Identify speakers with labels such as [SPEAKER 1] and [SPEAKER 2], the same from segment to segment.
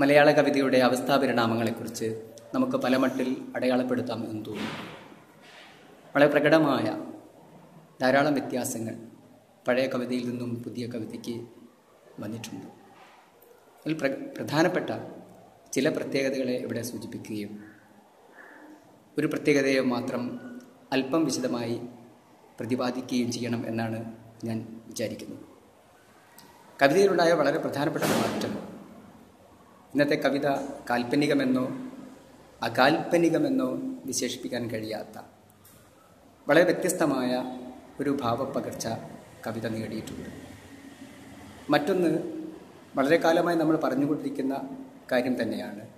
[SPEAKER 1] മലയാള കവിതയുടെ അവസ്ഥാപരിണാമങ്ങളെക്കുറിച്ച് നമുക്ക് പല മട്ടിൽ അടയാളപ്പെടുത്താം എന്ന് തോന്നുന്നു. വളരെ പ്രകടമായ ധാരാളം വ്യത്യാസങ്ങൾ പഴയ കവിതയിൽ നിന്നും പുതിയ കവിതയ്ക്ക് വന്നിട്ടുണ്ട്. അതിൽ പ്ര പ്രധാനപ്പെട്ട ചില പ്രത്യേകതകളെ ഇവിടെ സൂചിപ്പിക്കുകയും ഒരു പ്രത്യേകതയെ മാത്രം അല്പം വിശദമായി പ്രതിപാദിക്കുകയും ചെയ്യണം എന്നാണ് ഞാൻ വിചാരിക്കുന്നത്. കവിതയിലുണ്ടായ വളരെ പ്രധാനപ്പെട്ട മാറ്റം ഇന്നത്തെ കവിത കാൽപ്പനികമെന്നോ അകാൽപ്പനികമെന്നോ വിശേഷിപ്പിക്കാൻ കഴിയാത്ത വളരെ വ്യത്യസ്തമായ ഒരു ഭാവപ്പകർച്ച കവിത നേടിയിട്ടുണ്ട്. മറ്റൊന്ന് വളരെ കാലമായി നമ്മൾ പറഞ്ഞുകൊണ്ടിരിക്കുന്ന കാര്യം തന്നെയാണ്.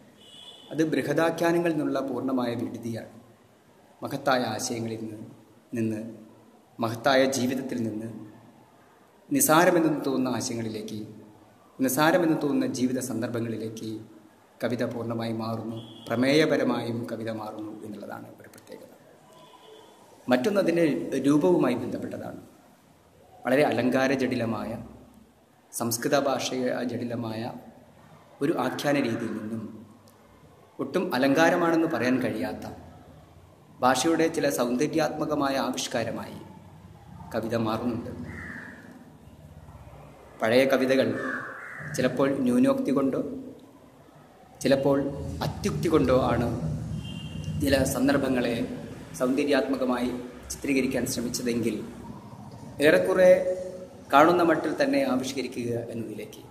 [SPEAKER 1] അത് ബൃഹദാഖ്യാനങ്ങളിൽ നിന്നുള്ള പൂർണമായ വിടുതിയാണ്. മഹത്തായ ആശയങ്ങളിൽ നിന്ന് നിന്ന് മഹത്തായ ജീവിതത്തിൽ നിന്ന് നിസാരമെന്ന് തോന്നുന്ന ആശയങ്ങളിലേക്ക് നിസാരമെന്ന് തോന്നുന്ന ജീവിത സന്ദർഭങ്ങളിലേക്ക് കവിത പൂർണമായി മാറുന്നു. പ്രമേയപരമായും കവിത മാറുന്നു എന്നുള്ളതാണ് ഒരു പ്രത്യേകത. മറ്റൊന്നതിന്റെ രൂപവുമായി ബന്ധപ്പെട്ടതാണ്. വളരെ അലങ്കാര ജടിലമായ സംസ്കൃത ഭാഷയ ജടിലമായ ഒരു ആഖ്യാന രീതിയിൽ നിന്നും ഒട്ടും അലങ്കാരമാണെന്ന് പറയാൻ കഴിയാത്ത ഭാഷയുടെ ചില സൗന്ദര്യാത്മകമായ ആവിഷ്കാരമായി കവിത മാറുന്നുണ്ട്. പഴയ കവിതകൾ ചിലപ്പോൾ ന്യൂനോക്തി കൊണ്ടോ ചിലപ്പോൾ അത്യുക്തി കൊണ്ടോ ആണ് ചില സന്ദർഭങ്ങളെ സൗന്ദര്യാത്മകമായി ചിത്രീകരിക്കാൻ ശ്രമിച്ചതെങ്കിൽ ഏറെക്കുറെ കാണുന്ന മട്ടിൽ തന്നെ ആവിഷ്കരിക്കുക എന്നതിലേക്ക്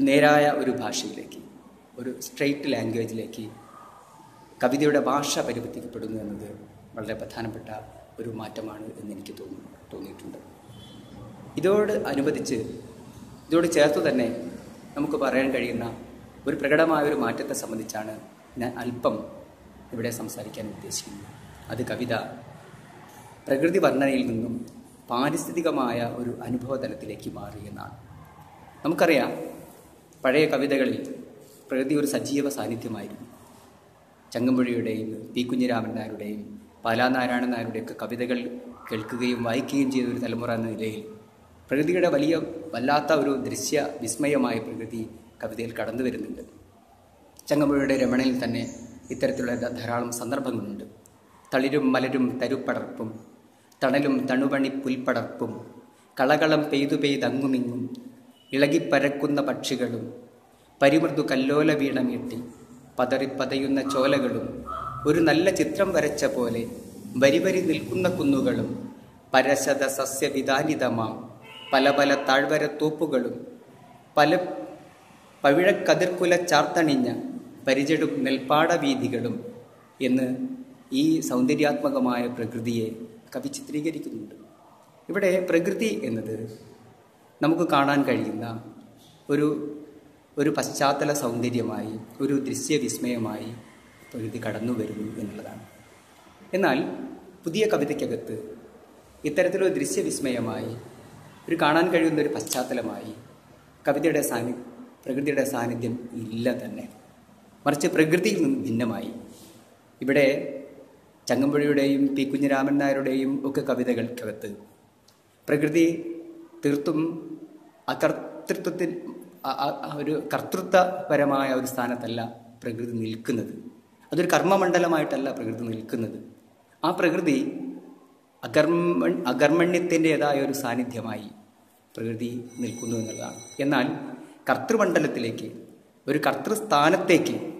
[SPEAKER 1] നേരായ ഒരു ഭാഷയിലേക്ക് ഒരു സ്ട്രെയിറ്റ് ലാംഗ്വേജിലേക്ക് കവിതയുടെ ഭാഷ പരിവർത്തിക്കപ്പെടുന്നു എന്നത് വളരെ പ്രധാനപ്പെട്ട ഒരു മാറ്റമാണ് എന്ന് എനിക്ക് തോന്നുന്നു തോന്നിയിട്ടുണ്ട്. ഇതോട് അനുബന്ധിച്ച് ഇതോട് ചേർത്ത് തന്നെ നമുക്ക് പറയാൻ കഴിയുന്ന ഒരു പ്രകടമായ ഒരു മാറ്റത്തെ സംബന്ധിച്ചാണ് ഞാൻ അല്പം ഇവിടെ സംസാരിക്കാൻ ഉദ്ദേശിക്കുന്നത്. അത് കവിത പ്രകൃതി വർണനയിൽ നിന്നും പാരിസ്ഥിതികമായ ഒരു അനുഭവതലത്തിലേക്ക് മാറി എന്നാണ്. നമുക്കറിയാം പഴയ കവിതകളിൽ പ്രകൃതി ഒരു സജീവ സാന്നിധ്യമായിരുന്നു. ചങ്ങമ്പുഴയുടെയും പി കുഞ്ഞിരാമൻ നായരുടെയും പാലാനാരായണൻ നായരുടെയൊക്കെ കവിതകൾ കേൾക്കുകയും വായിക്കുകയും ചെയ്ത ഒരു തലമുറ എന്ന നിലയിൽ പ്രകൃതിയുടെ വലിയ വല്ലാത്ത ഒരു ദൃശ്യ വിസ്മയമായ പ്രകൃതി കവിതയിൽ കടന്നു വരുന്നുണ്ട്. ചങ്ങമ്പുഴയുടെ രമണയിൽ തന്നെ ഇത്തരത്തിലുള്ള ധാരാളം സന്ദർഭങ്ങളുണ്ട്. തളിരും മലരും തരുപ്പടർപ്പും തണലും തണുപണി പുൽപ്പടർപ്പും കളകളം പെയ്തു പെയ്തങ്ങുമിങ്ങും ഇളകിപ്പരക്കുന്ന പക്ഷികളും പരിമൃദു കല്ലോല വീണമീട്ടി പതറിപ്പതയുന്ന ചോലകളും ഒരു നല്ല ചിത്രം വരച്ച പോലെ വരി വരി നിൽക്കുന്ന കുന്നുകളും പരശത സസ്യവിധാനിതമാം പല പല താഴ്വര തോപ്പുകളും പല പവിഴക്കതിർക്കുല ചാർത്തണിഞ്ഞ പരിചടും നെൽപ്പാടവീതികളും എന്ന് ഈ സൗന്ദര്യാത്മകമായ പ്രകൃതിയെ കവി ചിത്രീകരിക്കുന്നുണ്ട്. ഇവിടെ പ്രകൃതി എന്നത് നമുക്ക് കാണാൻ കഴിയുന്ന ഒരു ഒരു പശ്ചാത്തല സൗന്ദര്യമായി ഒരു ദൃശ്യവിസ്മയമായി പ്രകൃതി കടന്നു വരുന്നു എന്നുള്ളതാണ്. എന്നാൽ പുതിയ കവിതയ്ക്കകത്ത് ഇത്തരത്തിലൊരു ദൃശ്യവിസ്മയമായി ഒരു കാണാൻ കഴിയുന്ന ഒരു പശ്ചാത്തലമായി കവിതയുടെ സാന്നി പ്രകൃതിയുടെ സാന്നിധ്യം ഇല്ല തന്നെ. മറിച്ച് പ്രകൃതിയിൽ നിന്ന് ഭിന്നമായി. ഇവിടെ ചങ്ങമ്പുഴയുടെയും പി. കുഞ്ഞിരാമൻ നായരുടെയും ഒക്കെ കവിതകൾക്കകത്ത് പ്രകൃതി തീർത്തും അകർത്തൃത്വത്തിൽ ഒരു കർത്തൃത്വപരമായ ഒരു സ്ഥാനത്തല്ല പ്രകൃതി നിൽക്കുന്നത്. അതൊരു കർമ്മമണ്ഡലമായിട്ടല്ല പ്രകൃതി നിൽക്കുന്നത്. ആ പ്രകൃതി അകർമ്മ അകർമ്മണ്യത്തിന്റെതായ ഒരു സാന്നിധ്യമായി പ്രകൃതി നിൽക്കുന്നു എന്നുള്ളതാണ്. എന്നാൽ കർത്തൃമണ്ഡലത്തിലേക്ക് ഒരു കർത്തൃസ്ഥാനത്തേക്ക്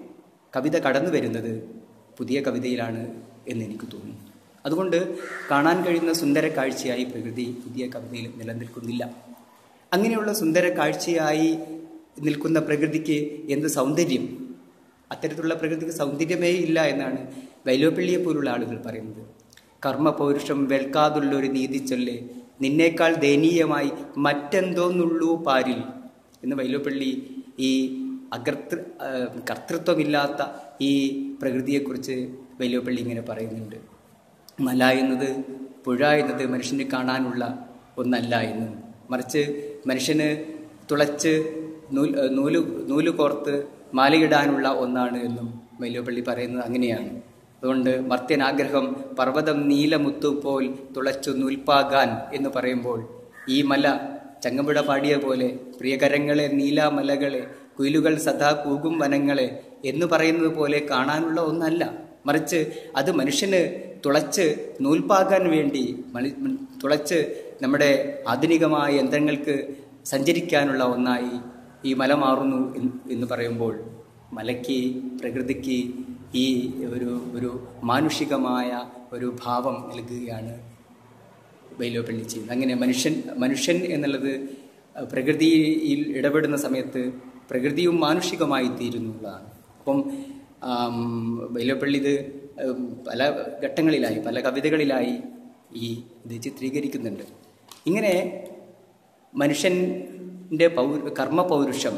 [SPEAKER 1] കവിത കടന്നു വരുന്നത് പുതിയ കവിതയിലാണ് എന്ന് എനിക്ക് തോന്നുന്നു. അതുകൊണ്ട് കാണാൻ കഴിയുന്ന സുന്ദര കാഴ്ചയായി പ്രകൃതി പുതിയ കവിതയിൽ നിലനിൽക്കുന്നില്ല. അങ്ങനെയുള്ള സുന്ദര കാഴ്ചയായി നിൽക്കുന്ന പ്രകൃതിക്ക് എന്ത് സൗന്ദര്യം? അത്തരത്തിലുള്ള പ്രകൃതിക്ക് സൗന്ദര്യമേ ഇല്ല എന്നാണ് വൈലോപ്പള്ളിയെ പോലുള്ള ആളുകൾ പറയുന്നത്. കർമ്മ പൗരുഷം വെൽക്കാതുള്ളൊരു നീതി ചൊല്ല് നിന്നേക്കാൾ ദയനീയമായി മറ്റെന്തോന്നുള്ളൂ പാരിൽ. എന്ന് വൈലോപ്പള്ളി ഈ അകർത്തൃ കർത്തൃത്വമില്ലാത്ത ഈ പ്രകൃതിയെക്കുറിച്ച് വൈലോപ്പള്ളി ഇങ്ങനെ പറയുന്നുണ്ട്. മല എന്നത് പുഴ എന്നത് മനുഷ്യന് കാണാനുള്ള ഒന്നല്ല എന്നും. മറിച്ച് മനുഷ്യന് തുളച്ച് നൂൽ നൂൽ നൂൽ കോർത്ത് മാലയിടാനുള്ള ഒന്നാണ് എന്നും വൈലോപ്പള്ളി പറയുന്നത് അങ്ങനെയാണ്. അതുകൊണ്ട് മർത്യനാഗ്രഹം പർവതം നീലമുത്തു പോൽ തുളച്ചു നൂൽപ്പാകാൻ എന്ന് പറയുമ്പോൾ ഈ മല ചങ്ങമ്പുഴ പാടിയ പോലെ പ്രിയകരങ്ങളെ നീലാമലകളെ കുയിലുകൾ സദാ കൂകും വനങ്ങളെ എന്ന് പറയുന്നത് പോലെ കാണാനുള്ള ഒന്നല്ല. മറിച്ച് അത് മനുഷ്യന് തുളച്ച് നൂൽപ്പാകാൻ വേണ്ടി തുളച്ച് നമ്മുടെ ആധുനികമായ യന്ത്രങ്ങൾക്ക് സഞ്ചരിക്കാനുള്ള ഒന്നായി ഈ മല മാറുന്നു എന്ന് പറയുമ്പോൾ മലയ്ക്ക് പ്രകൃതിക്ക് ഈ ഒരു ഒരു മാനുഷികമായ ഒരു ഭാവം നൽകുകയാണ് ബൈലോപ്പള്ളി ചെയ്യുന്നത്. അങ്ങനെ മനുഷ്യൻ മനുഷ്യൻ എന്നുള്ളത് പ്രകൃതിയിൽ ഇടപെടുന്ന സമയത്ത് പ്രകൃതിയും മാനുഷികമായി തീരുന്നതാണ് അപ്പം ബൈലോപ്പള്ളി ഇത് പല ഘട്ടങ്ങളിലായി പല കവിതകളിലായി ഈ ഇത് ചിത്രീകരിക്കുന്നുണ്ട്. ഇങ്ങനെ മനുഷ്യന്റെ പൗ കർമ്മ പൗരുഷം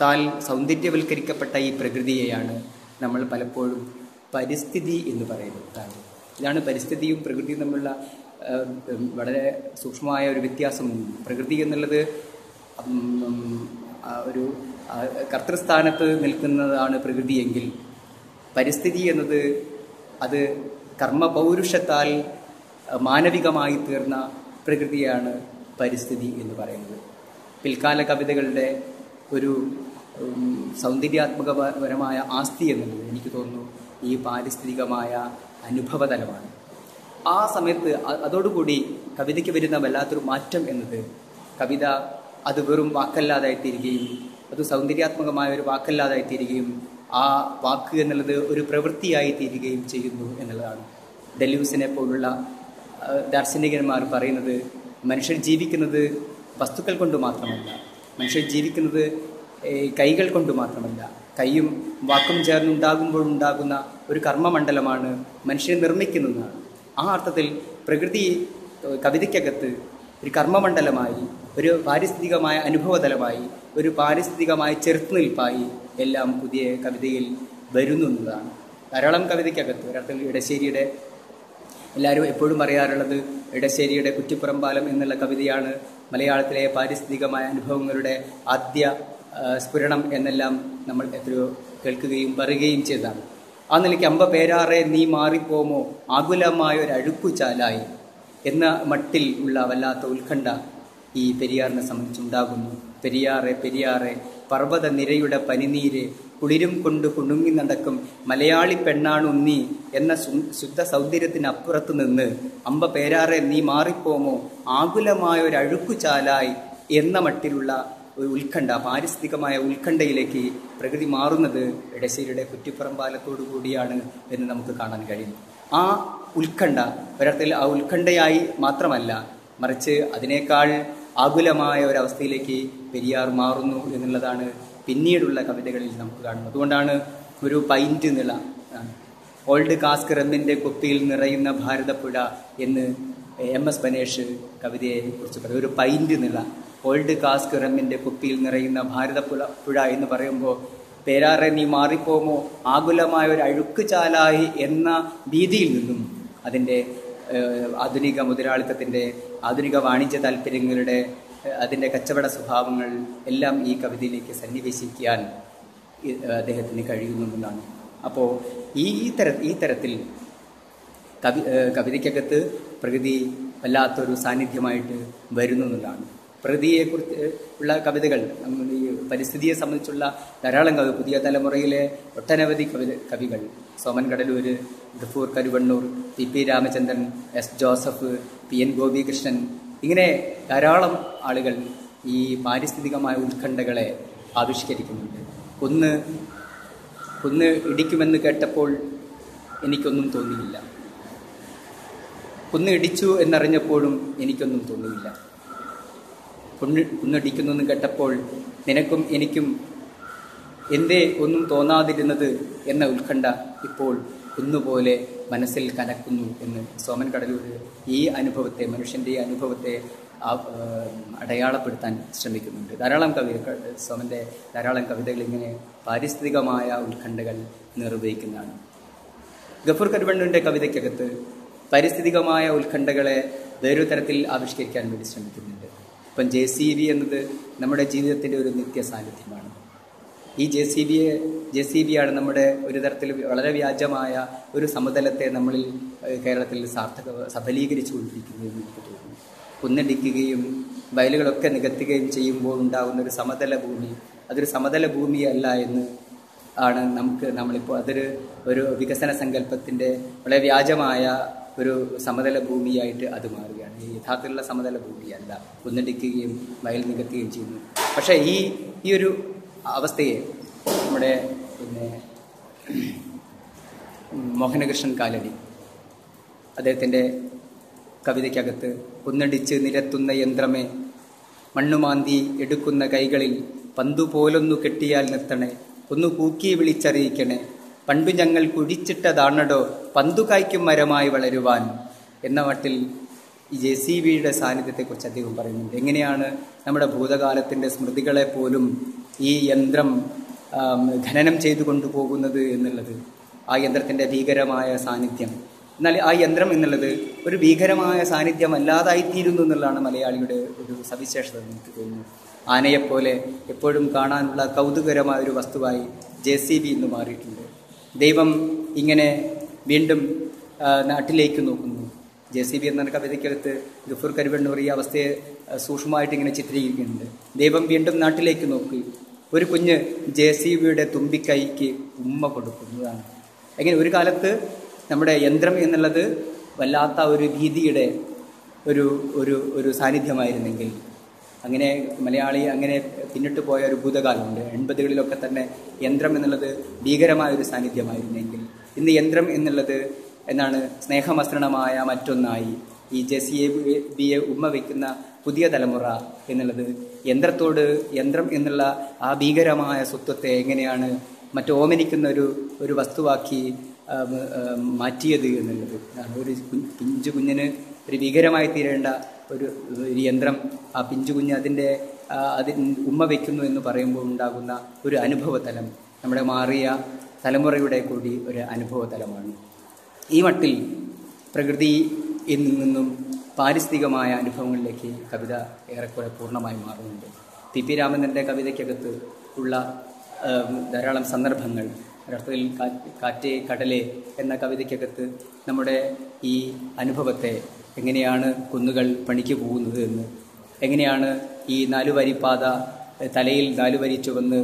[SPEAKER 1] താൽ സൗന്ദര്യവൽക്കരിക്കപ്പെട്ട ഈ പ്രകൃതിയെയാണ് നമ്മൾ പലപ്പോഴും പരിസ്ഥിതി എന്ന് പറയുന്നത്. ഇതാണ് പരിസ്ഥിതിയും പ്രകൃതിയും തമ്മിലുള്ള വളരെ സൂക്ഷ്മമായ ഒരു വ്യത്യാസം. പ്രകൃതി എന്നുള്ളത് ഒരു കർത്തൃസ്ഥാനത്ത് നിൽക്കുന്നതാണ് പ്രകൃതിയെങ്കിൽ പരിസ്ഥിതി എന്നത് അത് കർമ്മപൗരുഷത്താൽ മാനവികമായി തീർന്ന പ്രകൃതിയാണ് പരിസ്ഥിതി എന്ന് പറയുന്നത്. പിൽക്കാല കവിതകളുടെ ഒരു സൗന്ദര്യാത്മകപരമായ ആസ്തി എന്നുള്ളത് എനിക്ക് തോന്നുന്നു ഈ പാരിസ്ഥിതികമായ അനുഭവതലമാണ്. ആ സമയത്ത് അതോടുകൂടി കവിതയ്ക്ക് വരുന്ന വല്ലാത്തൊരു മാറ്റം എന്നത് കവിത അത് വെറും വാക്കല്ലാതായിത്തീരുകയും അത് സൗന്ദര്യാത്മകമായ ഒരു വാക്കല്ലാതായിത്തീരുകയും ആ വാക്ക് എന്നുള്ളത് ഒരു പ്രവൃത്തിയായി തീരുകയും ചെയ്യുന്നു എന്നുള്ളതാണ്. ഡെലൂസിനെ പോലുള്ള ദാർശനികന്മാർ പറയുന്നത് മനുഷ്യർ ജീവിക്കുന്നത് വസ്തുക്കൾ കൊണ്ട് മാത്രമല്ല. മനുഷ്യർ ജീവിക്കുന്നത് കൈകൾ കൊണ്ട് മാത്രമല്ല കൈയും വാക്കും ചേർന്നുണ്ടാകുമ്പോൾ ഉണ്ടാകുന്ന ഒരു കർമ്മമണ്ഡലമാണ് മനുഷ്യനെ നിർമ്മിക്കുന്നതാണ് ആ അർത്ഥത്തിൽ പ്രകൃതി കവിതയ്ക്കകത്ത് ഒരു കർമ്മമണ്ഡലമായി ഒരു പാരിസ്ഥിതികമായ അനുഭവതലമായി ഒരു പാരിസ്ഥിതികമായ ചെറുത്തുനിൽപ്പായി എല്ലാം പുതിയ കവിതയിൽ വരുന്നു എന്നതാണ്. ധാരാളം കവിതയ്ക്കകത്ത് ഒരർത്ഥത്തിൽ ഇടശ്ശേരിയുടെ എല്ലാവരും എപ്പോഴും പറയാറുള്ളത് ഇടശ്ശേരിയുടെ കുറ്റിപ്പുറം പാലം എന്നുള്ള കവിതയാണ് മലയാളത്തിലെ പാരിസ്ഥിതികമായ അനുഭവങ്ങളുടെ ആദ്യ സ്ഫുരണം എന്നെല്ലാം നമ്മൾ എത്രയോ കേൾക്കുകയും പറയുകയും ചെയ്തതാണ് ആ നിലയ്ക്ക് അമ്പ പേരാറെ നീ മാറിപ്പോമോ? ആകുലമായ ഒരു അഴുക്കുചാലായി എന്ന മട്ടിൽ ഉള്ള വല്ലാത്ത ഉത്കണ്ഠ ഈ പെരിയാറിനെ സംബന്ധിച്ചുണ്ടാകുന്നു. പെരിയാറെ പെരിയാറെ പർവത നിരയുടെ പനിനീര് കുളിരും കൊണ്ട് കുണുങ്ങി നടക്കും മലയാളി നീ എന്ന ശുദ്ധ സൗന്ദര്യത്തിനപ്പുറത്ത് നിന്ന് അമ്പ പേരാറെ നീ മാറിപ്പോമോ? ആകുലമായ ഒരു അഴുക്കുചാലായി എന്ന മട്ടിലുള്ള ഒരു ഉത്കണ്ഠ പാരിസ്ഥിതികമായ ഉത്കണ്ഠയിലേക്ക് പ്രകൃതി മാറുന്നത് ഇടശ്ശേരിയുടെ കുറ്റിപ്പുറം പാലത്തോടു കൂടിയാണ് എന്ന് നമുക്ക് കാണാൻ കഴിയും. ആ ഉത്കണ്ഠ ഒരർത്ഥത്തിൽ ആ ഉത്കണ്ഠയായി മാത്രമല്ല മറിച്ച് അതിനേക്കാൾ ആകുലമായ ഒരവസ്ഥയിലേക്ക് പെരിയാർ മാറുന്നു എന്നുള്ളതാണ് പിന്നീടുള്ള കവിതകളിൽ നമുക്ക് കാണുന്നത്. അതുകൊണ്ടാണ് ഒരു പൈന്റ് നിള ഓൾഡ് കാസ്ക് റമ്മിന്റെ കുപ്പിയിൽ നിറയുന്ന ഭാരതപ്പുഴ എന്ന് എം എസ് ബനേഷ് കവിതയെ കുറിച്ച് പറയും ഒരു പൈന്റ് നിള. ഓൾഡ് കാസ്ക് റമ്മിന്റെ കുപ്പിയിൽ നിറയുന്ന ഭാരതപ്പുഴ പുഴ എന്ന് പറയുമ്പോൾ പേരാറെ നീ മാറിപ്പോമോ? ആകുലമായ ഒരു അഴുക്ക് ചാലായി എന്ന ഭീതിയിൽ നിന്നും അതിന്റെ ആധുനിക മുതലാളിത്തത്തിന്റെ ആധുനിക വാണിജ്യ താല്പര്യങ്ങളുടെ അതിന്റെ കച്ചവട സ്വഭാവങ്ങൾ എല്ലാം ഈ കവിതയിലേക്ക് സന്നിവേശിക്കാൻ അദ്ദേഹത്തിന് കഴിയുന്നുണ്ടെന്നാണ്. അപ്പോൾ ഈ തര ഈ തരത്തിൽ കവി കവിതയ്ക്കകത്ത് പ്രകൃതി വല്ലാത്തൊരു സാന്നിധ്യമായിട്ട് വരുന്നു എന്നുള്ളതാണ് പ്രകൃതിയെക്കുറിച്ച് ഉള്ള കവിതകൾ ഈ പരിസ്ഥിതിയെ സംബന്ധിച്ചുള്ള ധാരാളം കവി പുതിയ തലമുറയിലെ ഒട്ടനവധി കവിത കവികൾ. Soman Kadalur Gafoor Karuvannur P P Ramachandran S Joseph P N Gopikrishnan ഇങ്ങനെ ധാരാളം ആളുകൾ ഈ പാരിസ്ഥിതികമായ ഉത്കണ്ഠകളെ ആവിഷ്കരിക്കുന്നുണ്ട്. ഒന്ന് ഒന്ന് ഇടിക്കുമെന്ന് കേട്ടപ്പോൾ എനിക്കൊന്നും തോന്നിയില്ല. കുന്ന് ഇടിച്ചു എന്നറിഞ്ഞപ്പോഴും എനിക്കൊന്നും തോന്നിയില്ല. കുന്ന് കുന്നിടിക്കുന്നു കേട്ടപ്പോൾ നിനക്കും എനിക്കും എന്തേ ഒന്നും തോന്നാതിരുന്നത് എന്ന ഉത്കണ്ഠ ഇപ്പോൾ കുന്നുപോലെ മനസ്സിൽ കനക്കുന്നു എന്ന് സോമൻ കടലൂർ ഈ അനുഭവത്തെ മനുഷ്യന്റെ ഈ അനുഭവത്തെ അടയാളപ്പെടുത്താൻ ശ്രമിക്കുന്നുണ്ട്. ധാരാളം കവി സോമന്റെ ധാരാളം കവിതകൾ ഇങ്ങനെ പാരിസ്ഥിതികമായ ഉത്കണ്ഠകൾ നിർവഹിക്കുന്നതാണ്. ഗഫൂർ കരുവണ്ണുവിന്റെ കവിതയ്ക്കകത്ത് പാരിസ്ഥിതികമായ ഉത്കണ്ഠകളെ വേറൊരു തരത്തിൽ ആവിഷ്കരിക്കാൻ വേണ്ടി ശ്രമിക്കുന്നുണ്ട്. ഇപ്പം ജെ സി ബി എന്നത് നമ്മുടെ ജീവിതത്തിന്റെ ഒരു നിത്യ സാന്നിധ്യമാണ് ഈ ജെ സി ബിയെ ജെ സി ബി ആണ് നമ്മുടെ ഒരു തരത്തിൽ വളരെ വ്യാജമായ ഒരു സമതലത്തെ നമ്മളിൽ കേരളത്തിൽ സാർത്ഥക സഫലീകരിച്ചു കൊണ്ടിരിക്കുന്നത് എന്ന് എനിക്ക് തോന്നുന്നു. കുന്നിടിക്കുകയും വയലുകളൊക്കെ നികത്തുകയും ചെയ്യുമ്പോൾ ഉണ്ടാകുന്ന ഒരു സമതല ഭൂമി അതൊരു സമതല ഭൂമിയല്ല എന്ന് ആണ് നമുക്ക് നമ്മളിപ്പോൾ അതൊരു ഒരു വികസന സങ്കല്പത്തിന്റെ വളരെ വ്യാജമായ ഒരു സമതല ഭൂമിയായിട്ട് അത് ഈ യഥാർത്ഥത്തിലുള്ള സമതല ഭൂമിയല്ല ഒന്നിടിക്കുകയും വയൽ നികത്തുകയും ചെയ്യുന്നു. പക്ഷേ ഈ ഈ ഒരു അവസ്ഥയെ നമ്മുടെ പിന്നെ മോഹനകൃഷ്ണൻ കാലടി അദ്ദേഹത്തിന്റെ കവിതയ്ക്കകത്ത് കുന്നടിച്ച് നിരത്തുന്ന യന്ത്രമേ മണ്ണുമാന്തി എടുക്കുന്ന കൈകളിൽ പന്തു പോലൊന്നു കെട്ടിയാൽ നിർത്തണേ ഒന്ന് കൂക്കി വിളിച്ചറിയിക്കണേ പണ്ടു ഞങ്ങൾ കുഴിച്ചിട്ടതാണടോ പന്തു കായ്ക്കും മരമായി വളരുവാൻ എന്ന മട്ടിൽ ഈ ജെ സി ബിയുടെ സാന്നിധ്യത്തെക്കുറിച്ച് അദ്ദേഹം പറയുന്നുണ്ട്. എങ്ങനെയാണ് നമ്മുടെ ഭൂതകാലത്തിന്റെ സ്മൃതികളെ പോലും ഈ യന്ത്രം ഖനനം ചെയ്തു കൊണ്ടുപോകുന്നത് എന്നുള്ളത് ആ യന്ത്രത്തിന്റെ ഭീകരമായ സാന്നിധ്യം. എന്നാൽ ആ യന്ത്രം എന്നുള്ളത് ഒരു ഭീകരമായ സാന്നിധ്യം അല്ലാതായിത്തീരുന്നു എന്നുള്ളതാണ് മലയാളിയുടെ ഒരു സവിശേഷത എനിക്ക് തോന്നുന്നു. ആനയെപ്പോലെ എപ്പോഴും കാണാനുള്ള കൗതുകരമായ ഒരു വസ്തുവായി ജെ സി ബി ഇന്ന് മാറിയിട്ടുണ്ട്. ദൈവം ഇങ്ങനെ വീണ്ടും നാട്ടിലേക്ക് നോക്കുന്നു. ജെ സി ബി എന്ന കവിതയ്ക്കകത്ത് ഗഫൂർ കരുവണ്ണൂർ ഈ അവസ്ഥയെ സൂക്ഷ്മമായിട്ട് ഇങ്ങനെ ചിത്രീകരിക്കുന്നുണ്ട്. ദൈവം വീണ്ടും നാട്ടിലേക്ക് നോക്കി. ഒരു കുഞ്ഞ് ജെ സി ബിയുടെ തുമ്പിക്കൈക്ക് ഉമ്മ കൊടുക്കുന്നതാണ്. അങ്ങനെ ഒരു കാലത്ത് നമ്മുടെ യന്ത്രം എന്നുള്ളത് വല്ലാത്ത ഒരു ഭീതിയുടെ ഒരു ഒരു ഒരു സാന്നിധ്യമായിരുന്നെങ്കിൽ അങ്ങനെ മലയാളി അങ്ങനെ പിന്നിട്ട് പോയ ഒരു ഭൂതകാലമുണ്ട്. എൺപതുകളിലൊക്കെ തന്നെ യന്ത്രം എന്നുള്ളത് ഭീകരമായ ഒരു സാന്നിധ്യമായിരുന്നെങ്കിൽ ഇന്ന് യന്ത്രം എന്നുള്ളത് എന്നാണ് സ്നേഹമസൃണമായ മറ്റൊന്നായി ഈ ജെസിയെ ബിയെ ഉമ്മ വയ്ക്കുന്ന പുതിയ തലമുറ എന്നുള്ളത്. യന്ത്രത്തോട് യന്ത്രം എന്നുള്ള ആ ഭീകരമായ സ്വത്വത്തെ എങ്ങനെയാണ് മറ്റു ഓമനിക്കുന്ന ഒരു ഒരു വസ്തുവാക്കി മാറ്റിയത് എന്നുള്ളത്. ഒരു പിഞ്ചു കുഞ്ഞിന് ഒരു ഭീകരമായി തീരേണ്ട ഒരു ഒരു യന്ത്രം. ആ പിഞ്ചു കുഞ്ഞ് അതിന്റെ അതി ഉമ്മ വയ്ക്കുന്നു എന്ന് പറയുമ്പോൾ ഉണ്ടാകുന്ന ഒരു അനുഭവതലം നമ്മുടെ മാറിയ തലമുറയുടെ കൂടി ഒരു അനുഭവതലമാണ് ഈ മട്ടിൽ പ്രകൃതിയിൽ നിന്നും പാരിസ്ഥിതികമായ അനുഭവങ്ങളിലേക്ക് കവിത ഏറെക്കുറെ പൂർണമായി മാറുന്നുണ്ട്. പി പി രാമചന്ദ്രന്റെ കവിതയ്ക്കകത്ത് ഉള്ള ധാരാളം സന്ദർഭങ്ങൾ ഒരർത്ഥത്തിൽ കാറ്റ് കടലേ എന്ന കവിതയ്ക്കകത്ത് നമ്മുടെ ഈ അനുഭവത്തെ എങ്ങനെയാണ് കുന്നുകൾ പണിക്ക് പോകുന്നത് എന്ന് എങ്ങനെയാണ് ഈ നാലുവരിപ്പാത തലയിൽ നാലുവരി ചുവന്ന്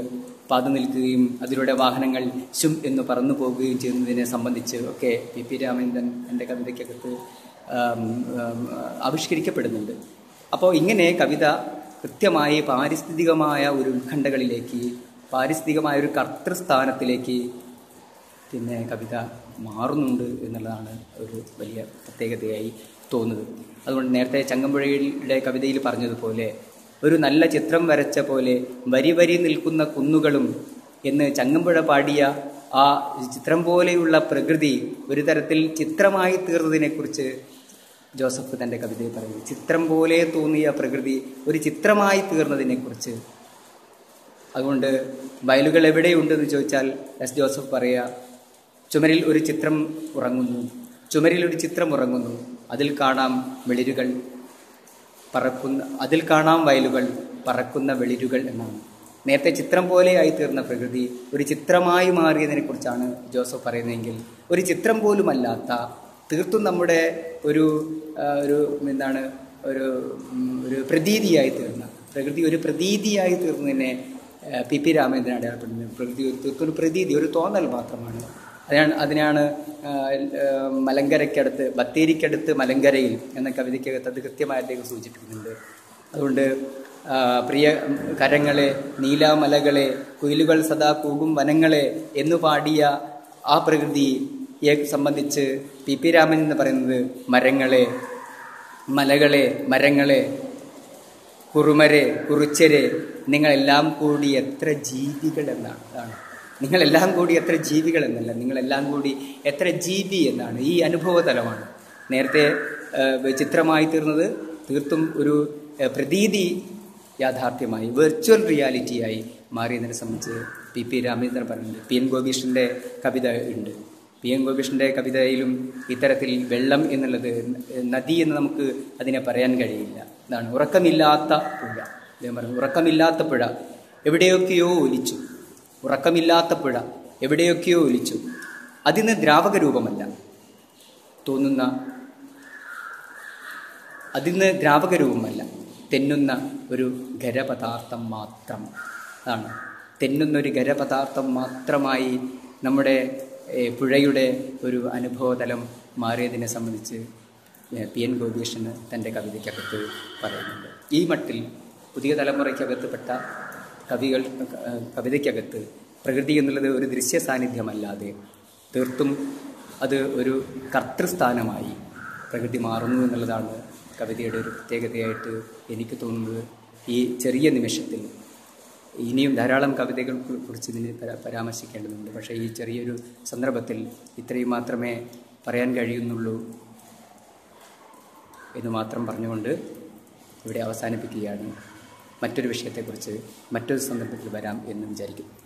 [SPEAKER 1] പാത നിൽക്കുകയും അതിലൂടെ വാഹനങ്ങൾ ശും എന്ന് പറന്നു പോകുകയും ചെയ്യുന്നതിനെ സംബന്ധിച്ച് ഒക്കെ പി പി രാമചന്ദ്രൻ എന്റെ കവിതയ്ക്കകത്ത് ആവിഷ്കരിക്കപ്പെടുന്നുണ്ട്. അപ്പോൾ ഇങ്ങനെ കവിത കൃത്യമായി പാരിസ്ഥിതികമായ ഒരു ഉത്കണ്ഠകളിലേക്ക് പാരിസ്ഥിതികമായ ഒരു കർത്തൃസ്ഥാനത്തിലേക്ക് പിന്നെ കവിത മാറുന്നുണ്ട് എന്നുള്ളതാണ് ഒരു വലിയ പ്രത്യേകതയായി തോന്നുന്നത്. അതുകൊണ്ട് നേരത്തെ ചങ്ങമ്പുഴയുടെ കവിതയിൽ പറഞ്ഞതുപോലെ ഒരു നല്ല ചിത്രം വരച്ച പോലെ വരി വരി നിൽക്കുന്ന കുന്നുകളും എന്ന് ചങ്ങമ്പുഴ പാടിയ ആ ചിത്രം പോലെയുള്ള പ്രകൃതി ഒരു തരത്തിൽ ചിത്രമായി തീർന്നതിനെക്കുറിച്ച് ജോസഫ് തന്റെ കവിതയിൽ പറയുന്നു. ചിത്രം പോലെ തോന്നിയ പ്രകൃതി ഒരു ചിത്രമായി തീർന്നതിനെക്കുറിച്ച് അതുകൊണ്ട് വയലുകൾ എവിടെയുണ്ടെന്ന് ചോദിച്ചാൽ എസ് ജോസഫ് പറയുക ചുമരിൽ ഒരു ചിത്രം ഉറങ്ങുന്നു. ചുമരിൽ ഒരു ചിത്രം ഉറങ്ങുന്നു. അതിൽ കാണാം വെളിരുകൾ. പറക്കുന്ന അതിൽ കാണാം വയലുകൾ പറക്കുന്ന വെളിരുകൾ എന്നാണ്. നേരത്തെ ചിത്രം പോലെയായി തീർന്ന പ്രകൃതി ഒരു ചിത്രമായി മാറിയതിനെ കുറിച്ചാണ് ജോസഫ് പറയുന്നതെങ്കിൽ ഒരു ചിത്രം പോലുമല്ലാത്ത തീർത്തും നമ്മുടെ ഒരു ഒരു എന്താണ് ഒരു ഒരു പ്രതീതിയായി തീർന്ന പ്രകൃതി ഒരു പ്രതീതിയായി തീർന്നതിനെ പി പി രാമേന്ദ്രൻ അടയാളപ്പെടുന്നത്. പ്രകൃതി ഒരു തീർത്തും ഒരു പ്രതീതി ഒരു തോന്നൽ മാത്രമാണ്. അതിനാണ് അതിനാണ് മലങ്കരയ്ക്കടുത്ത് ബത്തേരിക്കടുത്ത് മലങ്കരയിൽ എന്ന കവിതയ്ക്കകത്ത് അത് കൃത്യമായി അദ്ദേഹം സൂചിപ്പിക്കുന്നുണ്ട്. അതുകൊണ്ട് പ്രിയ കരങ്ങളെ നീലാമലകളെ കുയിലുകൾ സദാ കൂകും വനങ്ങളെ എന്നു പാടിയ ആ പ്രകൃതിയെ സംബന്ധിച്ച് പി പി രാമൻ എന്ന് പറയുന്നത് മരങ്ങളെ മലകളെ മരങ്ങളെ കുറുമരെ കുറിച്ചരെ നിങ്ങളെല്ലാം കൂടി എത്ര ജീവികൾ എന്നാണ് നിങ്ങളെല്ലാം കൂടി എത്ര ജീവികൾ എന്നല്ല നിങ്ങളെല്ലാം കൂടി എത്ര ജീവി എന്നാണ് ഈ അനുഭവതലമാണ്. നേരത്തെ ചിത്രമായി തീർന്നത് തീർത്തും ഒരു പ്രതീതി യാഥാർത്ഥ്യമായി വെർച്വൽ റിയാലിറ്റിയായി മാറിയതിനെ സംബന്ധിച്ച് പി പി രാമചന്ദ്രൻ പറഞ്ഞിട്ടുണ്ട് പി എൻ ഗോപീഷിന്റെ കവിത ഉണ്ട്. പി എൻ ഗോപീഷിന്റെ കവിതയിലും ഇത്തരത്തിൽ വെള്ളം എന്നുള്ളത് നദി എന്ന് നമുക്ക് അതിനെ പറയാൻ കഴിയില്ല. ഇതാണ് ഉറക്കമില്ലാത്ത പുഴ. അദ്ദേഹം പറഞ്ഞു ഉറക്കമില്ലാത്ത പുഴ എവിടെയൊക്കെയോ ഒലിച്ചു. ഉറക്കമില്ലാത്ത പുഴ എവിടെയൊക്കെയോ ഒലിച്ചു. അതിന് ദ്രാവക രൂപമല്ല തോന്നുന്ന അതിന് ദ്രാവക രൂപമല്ല തെന്നുന്ന ഒരു ഖരപദാർത്ഥം മാത്രം അതാണ് തെന്നുന്ന ഒരു ഖരപദാർത്ഥം മാത്രമായി നമ്മുടെ പുഴയുടെ ഒരു അനുഭവതലം മാറിയതിനെ സംബന്ധിച്ച് പി എൻ ഗോപീഷന് തന്റെ കവിതയ്ക്കകത്ത് പറയുന്നുണ്ട്. ഈ മട്ടിൽ പുതിയ തലമുറയ്ക്കകത്ത് കവികൾ കവിതയ്ക്കകത്ത് പ്രകൃതി എന്നുള്ളത് ഒരു ദൃശ്യ സാന്നിധ്യമല്ലാതെ തീർത്തും അത് ഒരു കർത്തൃസ്ഥാനമായി പ്രകൃതി മാറുന്നു എന്നുള്ളതാണ് കവിതയുടെ ഒരു പ്രത്യേകതയായിട്ട് എനിക്ക് തോന്നുന്നത് ഈ ചെറിയ നിമിഷത്തിൽ. ഇനിയും ധാരാളം കവിതകൾ കുറിച്ച് ഇതിന് പരാ- പരാമർശിക്കേണ്ടതുണ്ട്. പക്ഷേ ഈ ചെറിയൊരു സന്ദർഭത്തിൽ ഇത്രയും മാത്രമേ പറയാൻ കഴിയുന്നുള്ളൂ എന്ന് മാത്രം പറഞ്ഞുകൊണ്ട് ഇവിടെ അവസാനിപ്പിക്കുകയാണ്. മറ്റൊരു വിഷയത്തെക്കുറിച്ച് മറ്റൊരു സന്ദർഭത്തിൽ വരാം എന്ന് വിചാരിക്കുന്നു.